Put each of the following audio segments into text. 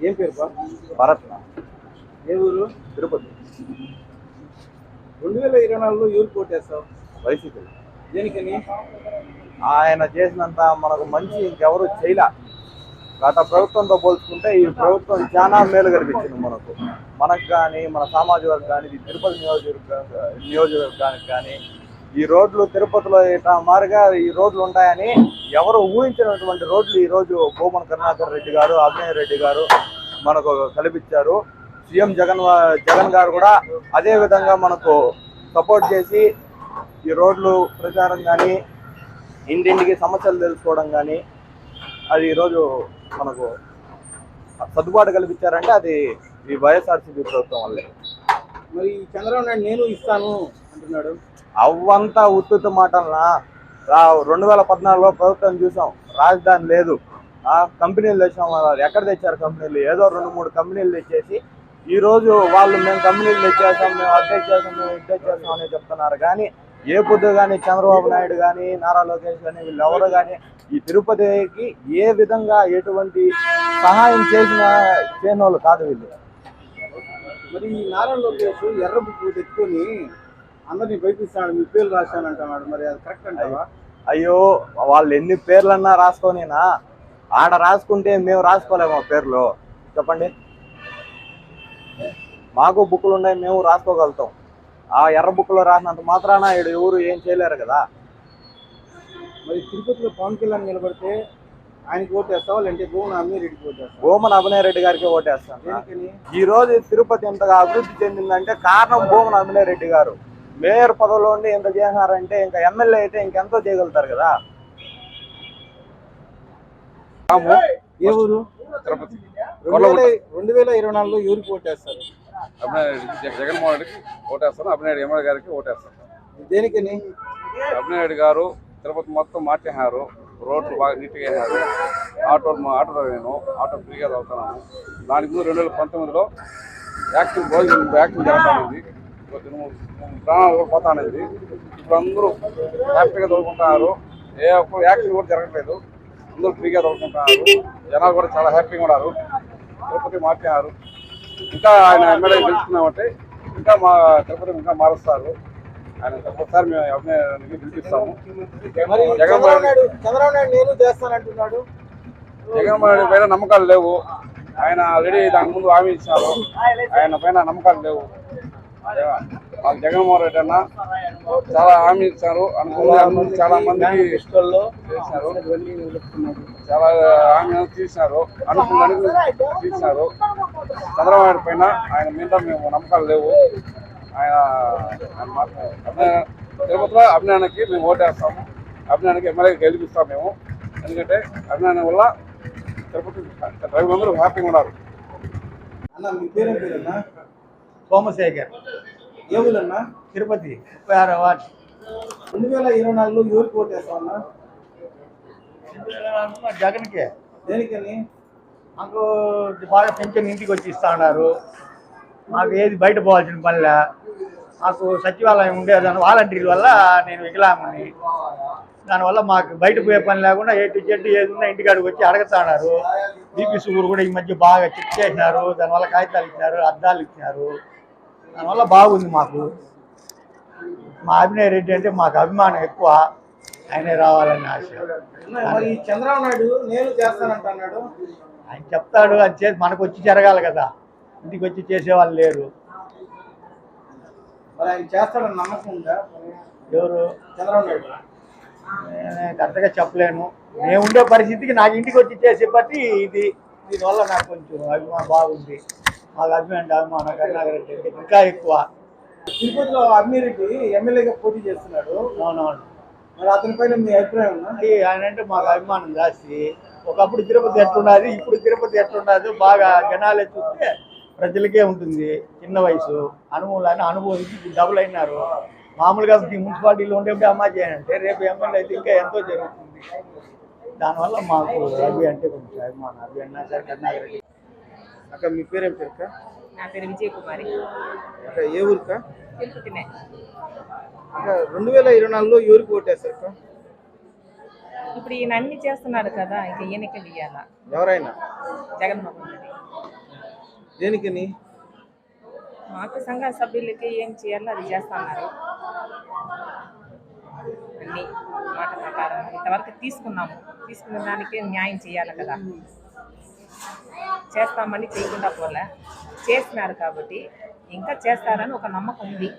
ఏం పేరు బా? భరత్. ఏ ఊరు? తిరుపతి. రెండు వేల ఇరవై నాలుగులో ఎవరు కోటేస్తావు వైసీపీ. దేనికని? ఆయన చేసినంత మనకు మంచి ఇంకెవరు చేయలే. గత ప్రభుత్వంతో పోల్చుకుంటే ఈ ప్రభుత్వం చాలా మేలు కనిపించింది మనకు. మనకు కానీ మన సామాజిక వర్గం కానీ తిరుపతి నియోజకవర్గ నియోజకవర్గానికి కానీ ఈ రోడ్లు తిరుపతిలో ఇట్లా మారుగా ఈ రోడ్లు ఉంటాయని ఎవరు ఊహించినటువంటి రోడ్లు ఈరోజు భూమన్ కరుణాకర్ రెడ్డి గారు అభినయ రెడ్డి గారు మనకు కల్పించారు. సీఎం జగన్ జగన్ గారు కూడా అదే విధంగా మనకు సపోర్ట్ చేసి ఈ రోడ్లు ప్రచారం కానీ ఇంటింటికి సమస్యలు తెలుసుకోవడం కానీ అది ఈరోజు మనకు సర్దుబాటు కల్పించారంటే అది ఈ వైఎస్ఆర్సీపీ ప్రభుత్వం వల్లే. మరి చంద్రబాబు నాయుడు నేను ఇస్తాను అంటున్నాడు. అవ్వంతా ఉత్తుత మాటలనా రెండు వేల పద్నాలుగులో ప్రభుత్వం చూసాం. రాజధాని లేదు. ఆ కంపెనీలు తెచ్చాం వాళ్ళు ఎక్కడ తెచ్చారు కంపెనీలు? ఏదో రెండు మూడు కంపెనీలు తెచ్చేసి ఈ రోజు వాళ్ళు మేము కంపెనీలు తెచ్చేసాం మేము అప్డేట్ చేసాం మేము ఇప్డేట్ తెచ్చేసాం అని చెప్తున్నారు. కానీ ఏ పొద్దు కానీ చంద్రబాబు నాయుడు కానీ నారా లోకేష్ కానీ వీళ్ళు ఎవరు కానీ ఈ తిరుపతికి ఏ విధంగా ఎటువంటి సహాయం చేసిన చేయని వాళ్ళు కాదు వీళ్ళు. మరి ఈ నారా లోకేష్ ఎర్ర బుక్ తెచ్చుకొని అందరినీ బయటిస్తాడు మీ పేర్లు రాశాను అంటున్నాడు. మరి అది కరెక్ట్ అంటావా? అయ్యో వాళ్ళు ఎన్ని పేర్లన్నా రాసుకోనేనా ఆడ రాసుకుంటే మేము రాసుకోలేము ఆ పేర్లు. చెప్పండి. మాకు బుక్కులు ఉన్నాయి మేము రాసుకోగలుగుతాం. ఆ ఎర్ర బుక్లో రాసినంత మాత్రాన ఈడు ఎవరు ఏం చేయలేరు కదా. మరి తిరుపతిలో పవన్ కళ్యాణ్ నిలబడితే ఆయనకి ఓటు వేస్తావా లేదంటే భూమన అమ్మిరెడ్డికి ఓటు వేస్తావా భూమన అభినయ్ రెడ్డి గారికి ఓటేస్తాను. ఈ రోజు తిరుపతి ఇంతగా అభివృద్ధి చెందిందంటే కారణం భూమన అభినయ్ రెడ్డి గారు. మేయర్ పదవిలో ఉండి ఇంత చేసినారంటే ఇంకా ఎమ్మెల్యే అయితే ఇంకెంతో చేయగలుగుతారు కదా? ఏ ఊరు? తిరుపతి. రెండు వేల ఇరవై నాలుగులో ఎవరికి ఓటు వేస్తారు అభినయ్ జగన్మోహన్ రెడ్డికి ఓటేస్తాను అభినయ్ ఎమ్మెల్యే గారికి ఓటేస్తాను దేనికని? అభినయ్ రెడ్డి గారు తిరుపతి మొత్తం మార్చేసినారు రోడ్లు బాగా నీట్గా వేసినారు ఆటో ఆటో నేను ఆటో ఫ్రీగా చదువుతున్నాను. దానికి ముందు రెండు వేల పంతొమ్మిదిలో యాక్టివ్ భోజనం యాక్టివ్ జరుగుతుంది ప్రాణాలు పోతానేది ఇప్పుడు అందరూ హ్యాపీగా చదువుకుంటున్నారు. ఏ ఒక్క యాక్టివ్ కూడా జరగట్లేదు. అందరూ ఫ్రీగా చదువుకుంటున్నారు. జనాలు కూడా చాలా హ్యాపీగా ఉన్నారు. తిరుపతి మార్చినారు ఇంకా ఆయన ఎమ్మెల్యే గెలుచుకున్నామంటే ఇంకా మా తిరుపతి ఇంకా మారుస్తారు. ఆయన ఒకసారి మేము అభినయానికి పిలిపిస్తాము జగన్మోహన్ చంద్రబాబు నాయుడు నేను చేస్తానంటున్నాడు. జగన్మోహన్ రెడ్డి పైన నమ్మకాలు లేవు. ఆయన ఆల్రెడీ దాని ముందు హామీ ఇచ్చినారు ఆయన పైన నమ్మకాలు లేవు. మాకు జగన్మోహన్ రెడ్డి అన్న చాలా హామీ ఇచ్చారు. అనుకున్న చాలా మందికి చేశారు. చాలా హామీ తీసినారు అనుకున్న తీసినారు చంద్రబాబు పైన ఆయన మీద మేము నమ్మకాలు లేవు. ఆయన తిరుపతిలో అభినయానికి మేము ఓటేస్తాము. అభినయానికి ఎమ్మెల్యే గెలిపిస్తాం మేము. ఎందుకంటే అభినయం వల్ల తిరుపతి రైతులందరూ హ్యాపీగా ఉన్నారు అన్న మీ పేరేం పేరన్నా? సోమశేఖర్. ఏ ఊరన్నా తిరుపతి. ముప్పై ఆరో వార్డు. రెండు వేల ఇరవై నాలుగులో ఎవరికి ఓటు వేస్తావన్నా జగన్కే. దేనికని? మాకు బాగా పెన్షన్ ఇంటికి వచ్చి ఇస్తా ఉన్నారు మాకు ఏది బయట పోవాల్సిన పనిలే. మాకు సచివాలయం ఉండేదాని వాలంటీర్ల వల్ల నేను వికలాంగుని. దానివల్ల మాకు బయట పోయే పని లేకుండా ఏ టికెట్ ఏది ఉన్నా ఇంటికాడికి వచ్చి అడుగుతున్నారు బీపీ షుగర్ కూడా ఈ మధ్య బాగా చెక్ చేసినారు. దానివల్ల కాగితాలు ఇచ్చినారు అద్దాలు ఇచ్చినారు. దానివల్ల బాగుంది మాకు. మా అభినయ్ రెడ్డి అంటే మాకు అభిమానం ఎక్కువ. ఆయనే రావాలని ఆశ. చంద్రబాబు నాయుడు నేను చేస్తానంటున్నాడు ఆయన చెప్తాడు అది చేసి మనకు వచ్చి జరగాలి కదా. ఇంటికి వచ్చి చేసేవాళ్ళు లేరు. మరి ఆయన చేస్తాడని నమ్మకం ఉందా? ఎవరు? చంద్రబాబు నాయుడు. నేను కరెక్ట్గా చెప్పలేను. నేను ఉండే పరిస్థితికి నాకు ఇంటికి వచ్చి చేసే బట్టి ఇది. దీనివల్ల నాకు కొంచెం అభిమానం బాగుంది. మాకు అభిమానం అభిమానం కరుణాకర్ రెడ్డి అంటే ఇంకా ఎక్కువ. తిరుపతిలో అమ్మిరెడ్డి ఎమ్మెల్యేగా పోటీ చేస్తున్నాడు. అవునవును. మరి అతని పైన మీ అభిప్రాయం ఆయన అంటే మాకు అభిమానం జాస్తి. ఒకప్పుడు తిరుపతి ఎట్లున్నది ఇప్పుడు తిరుపతి ఎట్లున్నది బాగా జనాలే చూస్తే ప్రజలకే ఉంటుంది చిన్న వయసు. అనుభవం అనుభవించి డబుల్ అయినారు. మామూలుగా ఈ మున్సిపాలిటీలో ఉండేప్పుడు అమ్మా చేయాలంటే రేపు ఎమ్మెల్యే అయితే ఇంకా ఎంతో జరుగుతుంది. దానివల్ల మాకు రవి అంటే కొంచెం అభిమానం. రవి అన్నా సరే కరుణాకర్ రెడ్డి అక్క మీ పేరేం పేరుక నా పేరు విజయకుమారి. అక్క ఏ ఊరిక తిరుపతినే. అక్క రెండు వేల ఇరవై నాలుగులో ఎవరికి ఓటేస్తారు అక్క ఇప్పుడు ఈయన అన్ని చేస్తున్నాడు కదా ఇంకా ఈయనకి ఇయ్యాల ఎవరైనా? జగన్మోహన్ రెడ్డి. దేనికని? మాకు సంఘ సభ్యులకి ఏం చేయాలో అది చేస్తున్నారు. అన్ని మాట ప్రకారం ఇంతవరకు తీసుకున్నాము. తీసుకున్న దానికి న్యాయం చేయాలి కదా. చేస్తామని చేయకుండా పోలే. చేస్తున్నారు కాబట్టి ఇంకా చేస్తారని ఒక నమ్మకం ఉంది.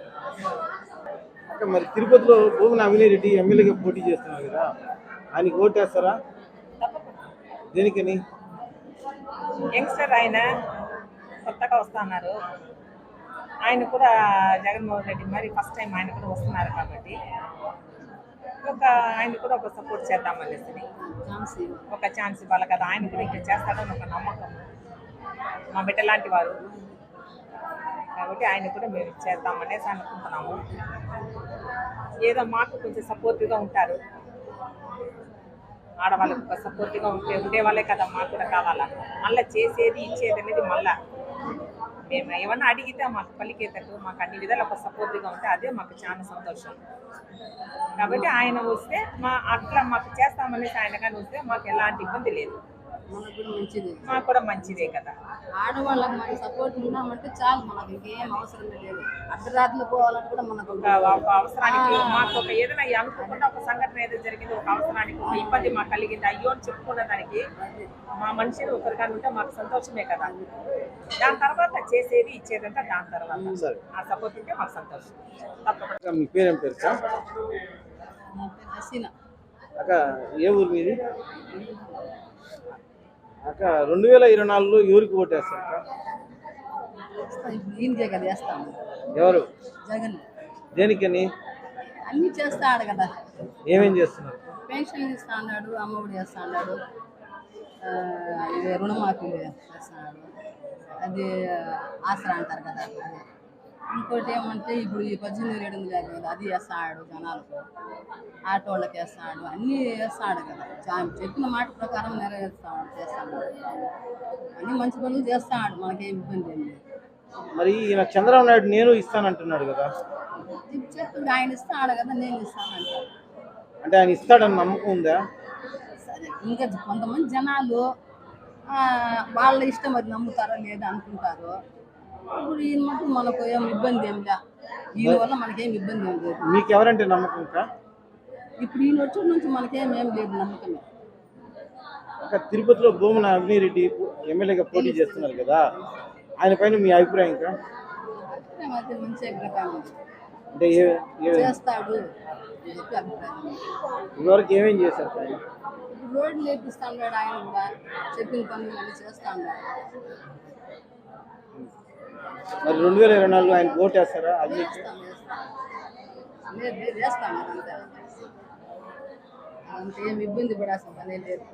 మరి తిరుపతిలో భూమన అవినారెడ్డి ఎమ్మెల్యేగా పోటీ చేస్తున్నారు కదా ఆయనకి ఓటేస్తారా? దేనికని? యంగ్స్టర్ ఆయన కొత్తగా వస్తున్నారు. ఆయన కూడా జగన్మోహన్ రెడ్డి మరి ఫస్ట్ టైం ఆయన కూడా వస్తున్నారు కాబట్టి. ఒక ఆయన కూడా ఒక సపోర్ట్ చేద్దామనేసి ఒక ఛాన్స్ ఇవ్వాలి కదా ఆయన కూడా ఇంకా చేస్తాడని ఒక నమ్మకం. మా బిడ్డ లాంటి వారు. కాబట్టి ఆయన కూడా మేము చేద్దామనేసి అనుకుంటున్నాము. ఏదో మాకు కొంచెం సపోర్టివ్గా ఉంటారు. ఆడవాళ్ళకి ఒక సపోర్ట్గా ఉంటే ఉండే వాళ్ళే కదా మాకు కూడా కావాలా? మళ్ళీ చేసేది ఇచ్చేది అనేది మళ్ళా మేము ఏమన్నా అడిగితే మాకు పలికేటట్టు మాకు అన్ని విధాలు ఒక సపోర్ట్గా ఉంటే అదే మాకు చాలా సంతోషం. కాబట్టి ఆయన వస్తే మా అట్లా మాకు చేస్తామనేసి ఆయన కానీ వస్తే మాకు ఎలాంటి ఇబ్బంది లేదు. మాకు కూడా మంచిదే. కదా. ఆడవాళ్ళకి మనకి సపోర్ట్ ఉన్నామంటే చాలు మనకి ఇంకేం అవసరమే లేదు. అర్ధరాత్రులు పోవాలంటే కూడా మనకు ఒక అవసరానికి మాకు ఒక ఏదైనా అనుకోకుండా ఒక సంఘటన ఏదో జరిగింది ఒక అవసరానికి ఒక ఇబ్బంది మాకు కలిగింది అయ్యో అని చెప్పుకున్న దానికి మా మనిషిని ఒకరికన్నా ఉంటే మాకు సంతోషమే కదా. దాని తర్వాత చేసేది ఇచ్చేదంతా దాని తర్వాత. ఆ సపోర్ట్ ఉంటే మాకు సంతోషం. తప్పకుండా. మీ పేరేం హసీనా. అక్క ఏ ఊరు మీది? అక్క రెండు వేల ఇరవై నాలుగులో ఎవరికి ఓటేస్తారు ఈయనకే కదా వేస్తాము ఎవరు? జగన్. దేనికని? అన్నీ చేస్తాడు కదా. ఏమేం చేస్తున్నారు? పెన్షన్ ఇస్తా అన్నాడు అమ్మఒడి చేస్తా అన్నాడు రుణమాఫీ చేస్తున్నాడు అది ఆసరా అంటారు కదా. ఇంకోటి ఏమంటే ఇప్పుడు ఈ పద్దెనిమిది ఏడు వందల యాభై అది వేస్తాడు జనాలకు ఆటో వాళ్ళకి వేస్తాడు అన్నీ వేస్తాడు కదా. చెప్పిన మాట ప్రకారం నెరవేరుస్తాడు చేస్తాడు. అన్నీ మంచి పనులు చేస్తాడు మనకేం ఇబ్బంది ఏం లేదు. మరి ఈయన చంద్రబాబు నాయుడు నేను ఇస్తానంటున్నాడు కదా. చెప్పు ఆయన ఇస్తాడు కదా నేను ఇస్తానంటాడు. అంటే ఆయన ఇస్తాడని నమ్మకం ఉందా? సరే ఇంకా కొంతమంది జనాలు ఆ, వాళ్ళ ఇష్టం అది నమ్ముతారో లేదా అనుకుంటారు. ఇప్పుడు ఈయన మటు మనకు ఏం ఇబ్బంది ఏం లే. ఈయన వల్ల మనకేం ఇబ్బంది ఏం లేదు. మీకు ఎవరంటే నమ్మకం ఇప్పుడు ఈయన వచ్చి నుంచి మనకేం ఏం లేదు నమ్మకమే. అక్క తిరుపతిలో భూమన అవినిరెడ్డి ఎమ్మెల్యేగా పోటీ చేస్తున్నారు కదా ఆయన పైన మీ అభిప్రాయం ఇంకా? అయితే మంచి అభిప్రాయం. ఉంది అంటే ఏ ఏ చేస్తాడు. అని చెప్పి అభిప్రాయం. ఇదివరకు ఏమేం చేశారు ఆయన? ఇప్పుడు రోడ్లు ఆయన కూడా. చెప్పిన పనులు అన్నీ చేస్తా ఉన్నాడు మరి రెండు వేల ఇరవై నాలుగు ఆయన ఓటు వేస్తారా? అది చేస్తాం చేస్తాం ఇబ్బంది పడాల్సిన పనే లేదు.